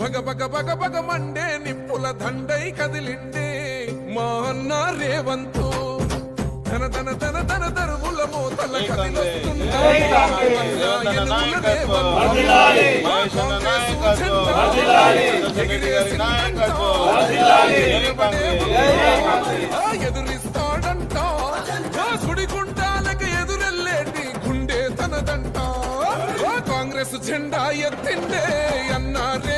భగ భగ భగ భగ మండే నిప్పుల దండై కదిలిండే మా అన్న రేవంతు. ధన ధన ధన ధన దరువుల మోతల ఎదురిస్తాడంట. ఎదురెళ్ళేటి గుండె తనదంట. కాంగ్రెస్ జెండా ఎత్తిండే అన్న రేవంతు